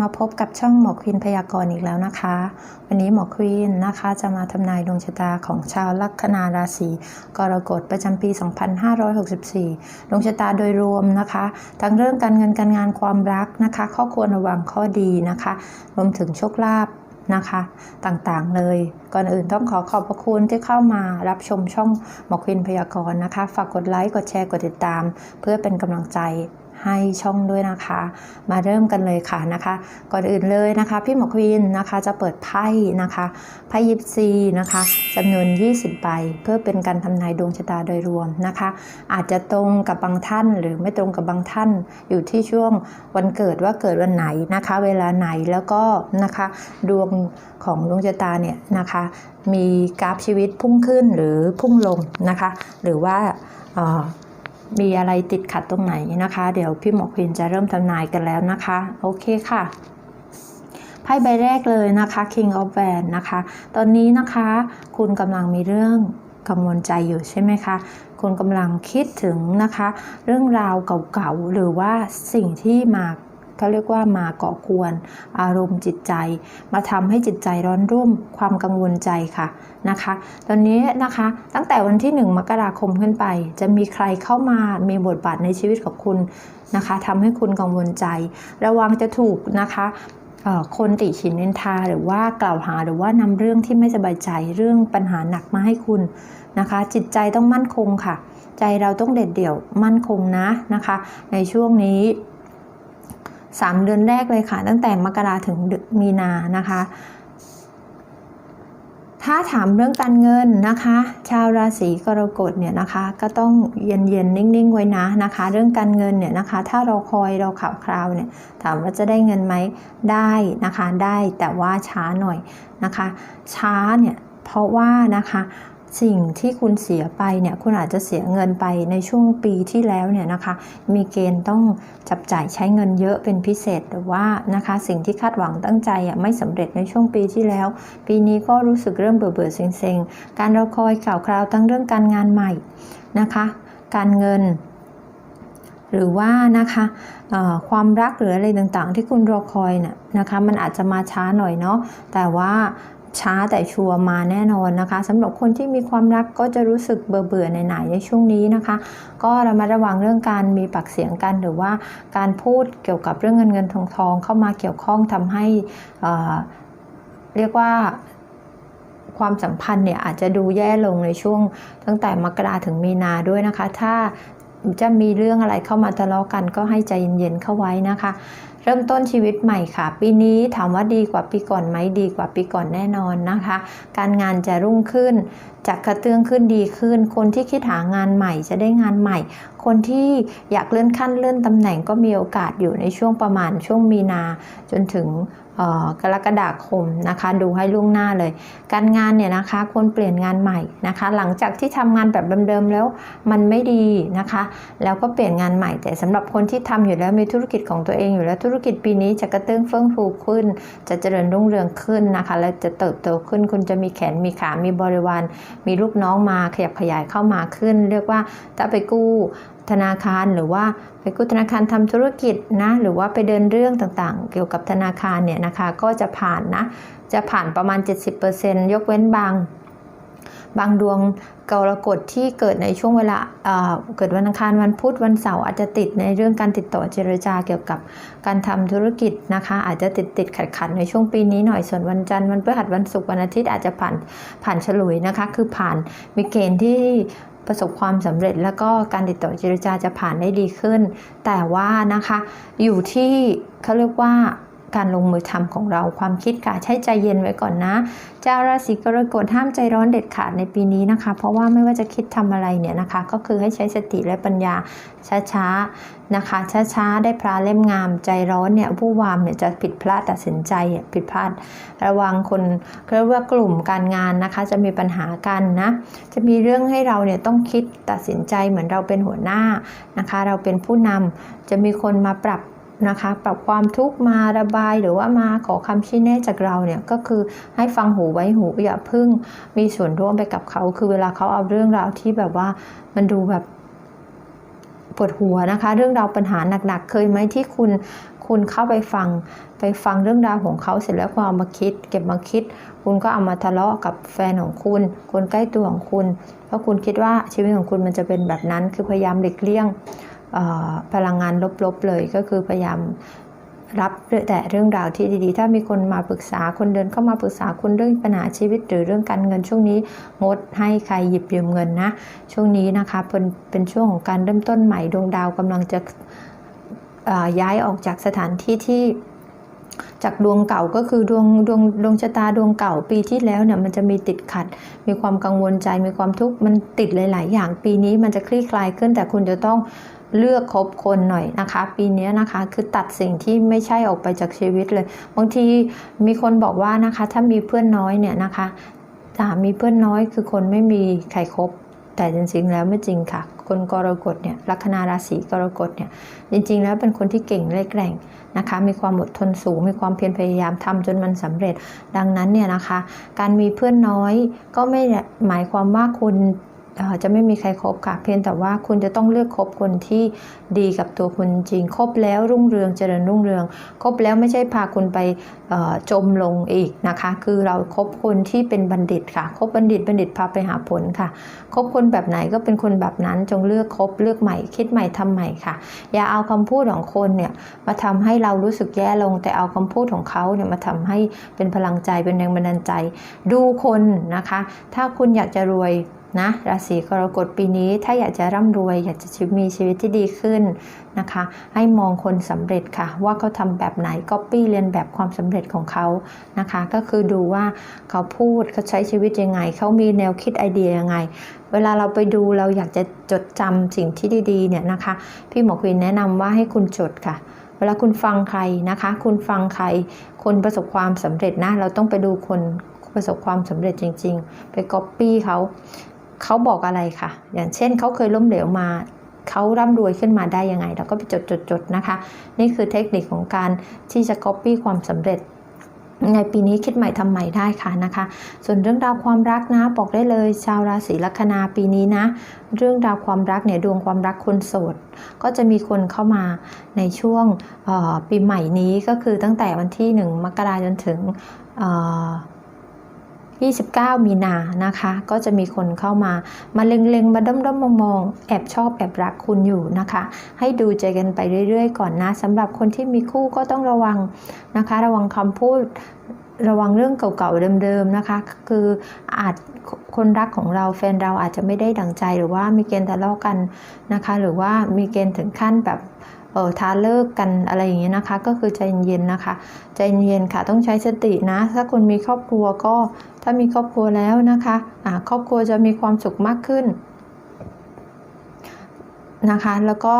มาพบกับช่องหมอควินพยากรณ์อีกแล้วนะคะ วันนี้หมอควินนะคะจะมาทำนายดวงชะตาของชาวลัคนาราศีกรกฎประจำปี 2564 ดวงชะตาโดยรวมนะคะ ทั้งเรื่องการเงินการงานความรักนะคะ ข้อควรระวังข้อดีนะคะ รวมถึงโชคลาภนะคะต่างๆเลย ก่อนอื่นต้องขอขอบพระคุณที่เข้ามารับชมช่องหมอควินพยากรณ์นะคะ ฝากกดไลค์กดแชร์กดติดตาม เพื่อเป็นกำลังใจ ให้ช่องด้วยนะคะ มาเริ่มกันเลยค่ะนะคะ ก่อนอื่นเลยนะคะ พี่หมอควินนะคะจะเปิดไพ่นะคะไพ่ยิปซีนะคะจำนวน 20 ใบ เพื่อเป็นการทำนายดวงชะตาโดยรวมนะคะ อาจจะตรงกับบางท่านหรือไม่ตรงกับบางท่านอยู่ที่ช่วงวันเกิดว่าเกิดวันไหนนะคะ เวลาไหนแล้วก็นะคะดวงของดวงชะตาเนี่ยนะคะมีกราฟชีวิตพุ่งขึ้นหรือพุ่งลงนะคะ หรือว่า มีอะไรติดขัดตรงไหนนะคะ เดี๋ยวพี่หมอควินจะเริ่มทำนายกันแล้วนะคะ โอเคค่ะไพ่ใบแรกเลยนะคะ King of w a n d นะคะ ตอนนี้นะคะ คุณกำลังมีเรื่องกังวลใจอยู่ใช่ไหมคะ คุณกำลังคิดถึงนะคะ เรื่องราวเก่าๆ หรือว่าสิ่งที่มา เขาเรียกว่ามาก่อกวนอารมณ์จิตใจ มาทำให้จิตใจร้อนรุ่มความกังวลใจค่ะนะคะ ตอนนี้นะคะตั้งแต่วันที่ 1 มกราคมขึ้นไป จะมีใครเข้ามามีบทบาทในชีวิตของคุณนะคะทำให้คุณกังวลใจ ระวังจะถูกนะคะคนติฉินนินทาหรือว่ากล่าวหาหรือว่านำเรื่องที่ไม่สบายใจเรื่องปัญหาหนักมาให้คุณนะคะ จิตใจต้องมั่นคงค่ะ ใจเราต้องเด็ดเดี่ยวมั่นคงนะนะคะ ในช่วงนี้ 3 เดือนแรกเลยค่ะ ตั้งแต่มกราถึงมีนานะคะ ถ้าถามเรื่องการเงินนะคะ ชาวราศีกรกฎเนี่ยนะคะ ก็ต้องเย็นเย็นๆนิ่งๆไว้นะนะคะ เรื่องการเงินเนี่ยนะคะ ถ้าเราคอยเราข่าวคราวเนี่ยถามว่าจะได้เงินไหมได้นะคะ ได้แต่ว่าช้าหน่อยนะคะ ช้าเนี่ยเพราะว่านะคะ สิ่งที่คุณเสียไปเนี่ยคุณอาจจะเสียเงินไปในช่วงปีที่แล้วเนี่ยนะคะมีเกณฑ์ต้องจับจ่ายใช้เงินเยอะเป็นพิเศษหรือว่านะคะสิ่งที่คาดหวังตั้งใจอะไม่สำเร็จในช่วงปีที่แล้ว ปีนี้ก็รู้สึกเริ่มเบื่อเบื่อๆเซ็งๆการรอคอยข่าวคราวทั้งเรื่องการงานใหม่นะคะ การเงินหรือว่านะคะความรักหรืออะไรต่างๆ ที่คุณรอคอยเนี่ยนะคะมันอาจจะมาช้าหน่อยเนาะแต่ว่า ช้าแต่ชัวร์มาแน่นอนนะคะสำหรับคนที่มีความรักก็จะรู้สึกเบื่อเบื่อๆหนในช่วงนี้นะคะ ก็ระมัดระวังเรื่องการมีปากเสียงกันหรือว่าการพูดเกี่ยวกับเรื่องเงินเงินทองทองเข้ามาเกี่ยวข้องทำให้เรียกว่าความสัมพันธ์เนี่ยอาจจะดูแย่ลงในช่วงตั้งแต่มกราถึงมีนาด้วยนะคะ ถ้า จะมีเรื่องอะไรเข้ามาทะเลาะกันก็ให้ใจเย็นๆเข้าไว้นะคะ เริ่มต้นชีวิตใหม่ค่ะ ปีนี้ถามว่าดีกว่าปีก่อนไหมดีกว่าปีก่อนแน่นอนนะคะ การงานจะรุ่งขึ้นจะกระเตื้องขึ้นดีขึ้น คนที่คิดหางานใหม่จะได้งานใหม่ คนที่อยากเลื่อนขั้นเลื่อนตำแหน่งก็มีโอกาสอยู่ในช่วงประมาณช่วงมีนาจนถึง กรกฎาคมนะคะ ดูให้ล่วงหน้าเลย การงานเนี่ยนะคะควรเปลี่ยนงานใหม่นะคะ หลังจากที่ทำงานแบบเดิมๆแล้วมันไม่ดีนะคะ แล้วก็เปลี่ยนงานใหม่ แต่สำหรับคนที่ทำอยู่แล้วมีธุรกิจของตัวเองอยู่แล้วธุรกิจปีนี้จะกระเตื้องเฟื่องฟูขึ้น จะเจริญรุ่งเรืองขึ้นนะคะ และจะเติบโตขึ้น คุณจะมีแขนมีขา มีบริวาร มีลูกน้องมาขยับขยายเข้ามาขึ้น เรียกว่าถ้าไปกู้ธนาคารหรือว่าไปกู้ธนาคารทำธุรกิจนะหรือว่าไปเดินเรื่องต่างๆ เกี่ยวกับธนาคารเนี่ยนะคะก็จะผ่านนะจะผ่านประมาณ 70%ยกเว้นบางบางดวงกรกฎที่เกิดในช่วงเวลาเเกิดวันอังคารวันพุธวันเสาร์อาจจะติดในเรื่องการติดต่อเจรจาเกี่ยวกับการทำธุรกิจนะคะ อาจจะติดติดขัดขัดในช่วงปีนี้หน่อยส่วนวันจันทร์วันพฤหัสวันศุกร์วันอาทิตย์อาจจะผ่านผ่านฉลุยนะคะ คือผ่านมีเกณฑ์ที่ ประสบความสำเร็จแล้วก็การติดต่อเจรจาจะผ่านได้ดีขึ้น แต่ว่านะคะอยู่ที่เขาเรียกว่า การลงมือทำของเราความคิดค่ะใช้ใจเย็นไว้ก่อนนะเจ้าราศีกรกฎห้ามใจร้อนเด็ดขาดในปีนี้นะคะ เพราะว่าไม่ว่าจะคิดทำอะไรเนี่ยนะคะ ก็คือให้ใช้สติและปัญญาช้าๆนะคะ ช้าๆได้พระเล่มงามใจร้อนเนี่ยผู้วามเนี่ยจะผิดพลาดตัดสินใจผิดพลาดระวังคนเรียกว่ากลุ่มการงานนะคะ จะมีปัญหากันนะจะมีเรื่องให้เราเนี่ยต้องคิดตัดสินใจเหมือนเราเป็นหัวหน้านะคะ เราเป็นผู้นำจะมีคนมาปรับ นะคะ ปรับความทุกข์มาระบายหรือว่ามาขอคำชี้แนะจากเราเนี่ยก็คือให้ฟังหูไว้หูอย่าพึ่งมีส่วนร่วมไปกับเขา คือเวลาเขาเอาเรื่องราวที่แบบว่ามันดูแบบปวดหัวนะคะ เรื่องราวปัญหาหนักๆ เคยไหมที่คุณคุณเข้าไปฟังไปฟังเรื่องราวของเขาเสร็จแล้วคุณเอามาคิด เก็บมาคิด คุณก็เอามาทะเลาะกับแฟนของคุณ คนใกล้ตัวของคุณ เพราะคุณคิดว่าชีวิตของคุณมันจะเป็นแบบนั้นคือพยายามหลีกเลี่ยง พลังงานลบๆเลยก็คือพยายามรับแต่เรื่องราวที่ดีๆ ถ้ามีคนมาปรึกษาคนเดินเข้ามาปรึกษาคุณเรื่องปัญหาชีวิต หรือเรื่องการเงินช่วงนี้งดให้ใครหยิบยืมเงินนะ ช่วงนี้นะคะเป็นเป็นช่วงของการเริ่มต้นใหม่ดวงดาวกำลังจะย้ายออกจากสถานที่ที่จากดวงเก่าก็คือดวงดวงดวงชะตาดวงเก่าปีที่แล้วเนี่ยมันจะมีติดขัด มีความกังวลใจมีความทุกข์มันติดหลาย ๆ อย่างปีนี้มันจะคลี่คลายขึ้นแต่คุณจะต้อง เลือกคบคนหน่อยนะคะ ปีนี้นะคะคือตัดสิ่งที่ไม่ใช่ออกไปจากชีวิตเลย บางทีมีคนบอกว่านะคะ ถ้ามีเพื่อนน้อยเนี่ยนะคะอ่ามีเพื่อนน้อยคือคนไม่มีใครคบแต่จริงๆแล้วไม่จริงค่ะ คนกรกฎเนี่ยลัคนาราศีกรกฎเนี่ยจริงๆ แล้วเป็นคนที่เก่งและแกร่งนะคะ มีความอดทนสูง มีความเพียรพยายามทำจนมันสำเร็จ ดังนั้นเนี่ยนะคะ การมีเพื่อนน้อยก็ไม่หมายความว่าคุณ จะไม่มีใครคบค่ะ เพียงแต่ว่าคุณจะต้องเลือกคบคนที่ดีกับตัวคุณจริง คบแล้วรุ่งเรืองเจริญรุ่งเรือง คบแล้วไม่ใช่พาคุณไปจมลงอีกนะคะ คือเราคบคนที่เป็นบัณฑิตค่ะ คบบัณฑิตบัณฑิตพาไปหาผลค่ะ คบคนแบบไหนก็เป็นคนแบบนั้น จงเลือกคบเลือกใหม่ คิดใหม่ทำใหม่ค่ะ อย่าเอาคำพูดของคนเนี่ยมาทำให้เรารู้สึกแย่ลง แต่เอาคำพูดของเขาเนี่ยมาทำให้เป็นพลังใจเป็นแรงบันดาลใจ ดูคนนะคะ ถ้าคุณอยากจะรวย นะราศีกรกฎปีนี้ถ้าอยากจะร่ำรวย อยากจะมีชีวิตที่ดีขึ้นนะคะ ให้มองคนสำเร็จค่ะ ว่าเขาทำแบบไหนก๊อปปี้เรียนแบบความสำเร็จของเขานะคะ ก็คือดูว่าเขาพูดเขาใช้ชีวิตยังไง เขามีแนวคิดไอเดียยังไง เวลาเราไปดูเราอยากจะจดจำสิ่งที่ดีๆเนี่ยนะคะ พี่หมอควินแนะนำว่าให้คุณจดค่ะเวลาคุณฟังใครนะคะ คุณฟังใคร คนประสบความสำเร็จนะ เราต้องไปดูคนประสบความสำเร็จจริง ๆ ไปก๊อปปี้เขา เขาบอกอะไรค่ะ อย่างเช่นเขาเคยล้มเหลวมาเขาร่ำรวยขึ้นมาได้ยังไง เราก็ไปจดจดจดนะคะ นี่คือเทคนิคของการที่จะก๊อปปี้ความสำเร็จ ในปีนี้คิดใหม่ทำใหม่ได้ค่ะนะคะ ส่วนเรื่องราวความรักนะบอกได้เลย ชาวราศีลัคนาปีนี้นะ เรื่องราวความรักเนี่ยดวงความรักคนโสด ก็จะมีคนเข้ามาในช่วงออปีใหม่นี้ก็คือตั้งแต่วันที่ 1 มกราจนถึงออ 29 มีนานะคะ ก็จะมีคนเข้ามามาเล็งๆ มาด้อมๆมองๆแอบชอบแอบรักคุณอยู่นะคะ ให้ดูใจกันไปเรื่อยๆ ก่อนนะสำหรับคนที่มีคู่ก็ต้องระวังนะคะ ระวังคำพูดระวังเรื่องเก่าๆเดิมๆนะคะ คืออาจคนรักของเราแฟนเราอาจจะไม่ได้ดังใจหรือว่ามีเกณฑ์ทะเลาะกันนะคะ หรือว่ามีเกณฑ์ถึงขั้นแบบ เออท้าเลิกกันอะไรอย่างเงี้ยนะคะ ก็คือใจเย็นๆนะคะ ใจเย็นๆค่ะต้องใช้สตินะ ถ้าคุณมีครอบครัวก็ถ้ามีครอบครัวแล้วนะคะอ่าครอบครัวจะมีความสุขมากขึ้นนะคะ แล้วก็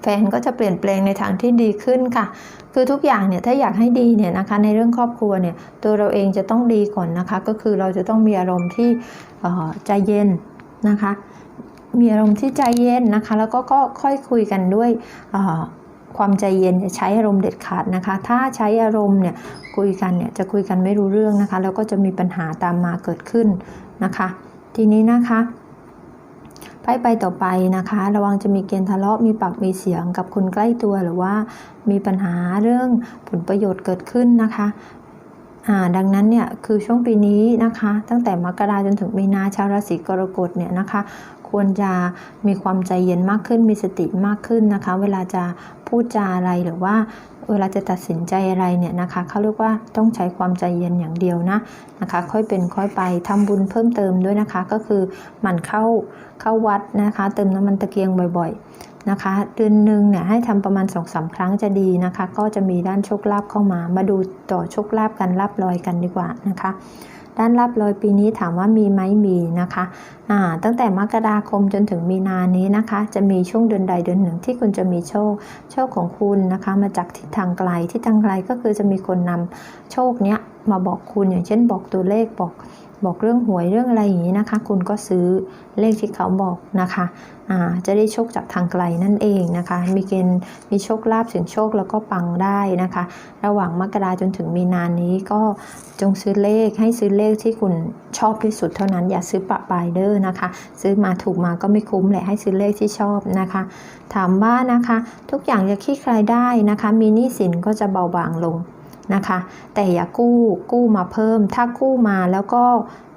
แฟนก็จะเปลี่ยนแปลงในทางที่ดีขึ้นค่ะ คือทุกอย่างเนี่ยถ้าอยากให้ดีเนี่ยนะคะในเรื่องครอบครัวเนี่ยตัวเราเองจะต้องดีก่อนนะคะ ก็คือเราจะต้องมีอารมณ์ที่ใจเย็นนะคะ มีอารมณ์ที่ใจเย็นนะคะ แล้วก็ก็ค่อยคุยกันด้วยความใจเย็นใช้อารมณ์เด็ดขาดนะคะ ถ้าใช้อารมณ์เนี่ยคุยกันเนี่ยจะคุยกันไม่รู้เรื่องนะคะ แล้วก็จะมีปัญหาตามมาเกิดขึ้นนะคะ ทีนี้นะคะไพ่ไปต่อไปนะคะ ระวังจะมีเกณฑ์ทะเลาะมีปากมีเสียงกับคนใกล้ตัวหรือว่ามีปัญหาเรื่องผลประโยชน์เกิดขึ้นนะคะดังนั้นเนี่ยคือช่วงปีนี้นะคะ ตั้งแต่มกราจนถึงมีนาชาวราศีกรกฎเนี่ยนะคะ ควรจะมีความใจเย็นมากขึ้นมีสติมากขึ้นนะคะ เวลาจะพูดจาอะไรหรือว่าเวลาจะตัดสินใจอะไรเนี่ยนะคะเขาเรียกว่าต้องใช้ความใจเย็นอย่างเดียวนะนะคะ ค่อยเป็นค่อยไปทำบุญเพิ่มเติมด้วยนะคะ ก็คือหมั่นเข้าเข้าวัดนะคะ เติมน้ำมันตะเกียงบ่อยๆนะคะ เดือนหนึ่งเนี่ยให้ทำประมาณสองสาครั้งจะดีนะคะ ก็จะมีด้านโชคลาภเข้ามามาดูต่อโชคลาภกันลาบลอยกันดีกว่านะคะ ด้านรับลอยปีนี้ถามว่ามีไหมมีนะคะตั้งแต่มกราคมจนถึงมีนานี้นะคะ จะมีช่วงเดือนใดเดือนหนึ่งที่คุณจะมีโชค โชคของคุณนะคะมาจากทิศทางไกลทิศทางไกลก็คือจะมีคนนำโชคเนี้ยมาบอกคุณอย่างเช่นบอกตัวเลขบอก บอกเรื่องหวยเรื่องอะไรอย่างนี้นะคะ คุณก็ซื้อเลขที่เขาบอกนะคะจะได้โชคจากทางไกลนั่นเองนะคะ มีเกณฑ์มีโชคลาภเสียงโชคแล้วก็ปังได้นะคะ ระหว่างมกราจนถึงมีนานี้ก็จงซื้อเลขให้ซื้อเลขที่คุณชอบที่สุดเท่านั้นอย่าซื้อปะปลายเด้อนะคะ ซื้อมาถูกมาก็ไม่คุ้มแหละให้ซื้อเลขที่ชอบนะคะ ถามว่านะคะ ทุกอย่างจะคลี่คลายได้นะคะ มีหนี้สินก็จะเบาบางลง นะคะ แต่อย่ากู้กู้มาเพิ่ม ถ้ากู้มาแล้วก็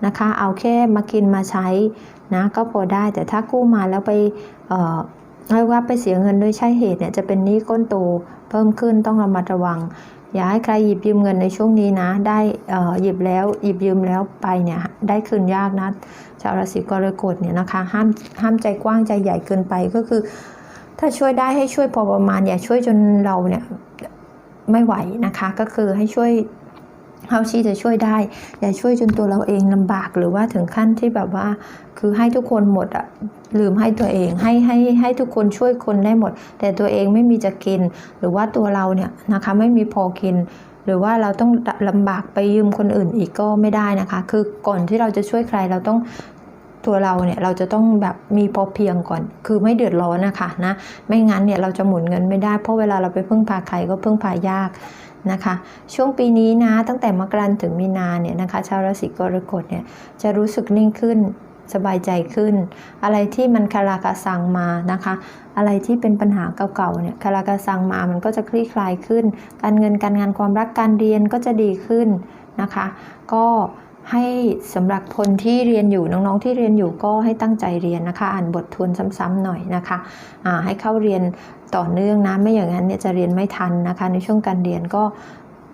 นะคะเอาแค่มากินมาใช้นะก็พอได้แต่ถ้ากู้มาแล้วไปเอ่อเรียกว่าไปเสียเงินโดยใช่เหตุเนี่ยจะเป็นหนี้ก้นโตเพิ่มขึ้นต้องระมัดระวัง อย่าให้ใครหยิบยืมเงินในช่วงนี้นะ ได้เอ่อหยิบแล้วหยิบยืมแล้วไปเนี่ยได้คืนยากนะชาวราศีกรกฎเนี่ยนะคะห้ามห้ามใจกว้างใจใหญ่เกินไปก็คือ ถ้าช่วยได้ให้ช่วยพอประมาณอย่าช่วยจนเราเนี่ย ไม่ไหวนะคะ ก็คือให้ช่วยเท่าที่จะช่วยได้ อย่าช่วยจนตัวเราเองลำบากหรือว่าถึงขั้นที่แบบว่า คือให้ทุกคนหมดอะลืมให้ตัวเองให้ให้ให้ทุกคนช่วยคนได้หมด แต่ตัวเองไม่มีจะกิน หรือว่าตัวเราเนี่ยนะคะไม่มีพอกิน หรือว่าเราต้องลำบากไปยืมคนอื่นอีกก็ไม่ได้นะคะ คือก่อนที่เราจะช่วยใครเราต้อง ตัวเราเนี่ยเราจะต้องแบบมีพอเพียงก่อน คือไม่เดือดร้อนนะคะนะไม่งั้นเนี่ยเราจะหมุนเงินไม่ได้เพราะเวลาเราไปพึ่งพาใครก็พึ่งพายากนะคะช่วงปีนี้นะตั้งแต่มกราถึงมีนาเนี่ยนะคะชาวราศีกรกฎเนี่ยจะรู้สึกนิ่งขึ้นสบายใจขึ้น อะไรที่มันคาราคาซังมานะคะ อะไรที่เป็นปัญหาเก่าๆเนี่ยคาราคาซังมามันก็จะคลี่คลายขึ้น การเงินการงานความรักการเรียนก็จะดีขึ้นนะคะ ก็ ให้สำหรับคนที่เรียนอยู่น้องๆที่เรียนอยู่ก็ให้ตั้งใจเรียนนะคะ อ่านบททวนซ้ำๆหน่อยนะคะอ่าให้เข้าเรียนต่อเนื่องนะไม่อย่างนั้นเนี่ยจะเรียนไม่ทันนะคะ ในช่วงการเรียนก็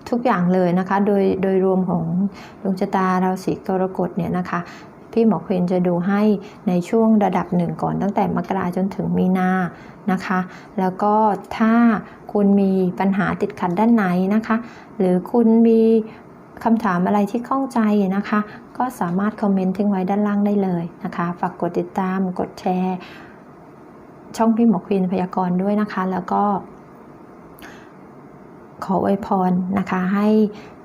ทุกอย่างเลยนะคะ โดยโดยรวมของดวงชะตาราศีกรกฎเนี่ยนะคะพี่หมอควินจะดูให้ในช่วงระดับหนึ่งก่อนตั้งแต่มกราจนถึงมีนานะคะ แล้วก็ถ้าคุณมีปัญหาติดขัดด้านไหนนะคะ หรือคุณมี คำถามอะไรที่ข้องใจนะคะ ก็สามารถคอมเมนต์ทิ้งไว้ด้านล่างได้เลยนะคะฝากกดติดตามกดแชร์ ช่องพี่หมอควินพยากรณ์ด้วยนะคะ แล้วก็ ขออวยพรนะคะ ให้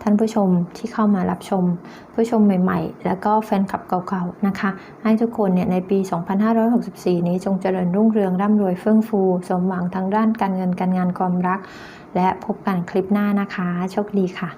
ท่านผู้ชมที่เข้ามารับชม ผู้ชมใหม่ๆ แล้วก็แฟนคลับเก่าๆนะคะ ให้ทุกคนเนี่ยในปี 2564 นี้จงเจริญรุ่งเรืองร่ำรวยเฟื่องฟู สมหวังทั้งด้านการเงินการงานความรัก และพบกันคลิปหน้านะคะ โชคดีค่ะ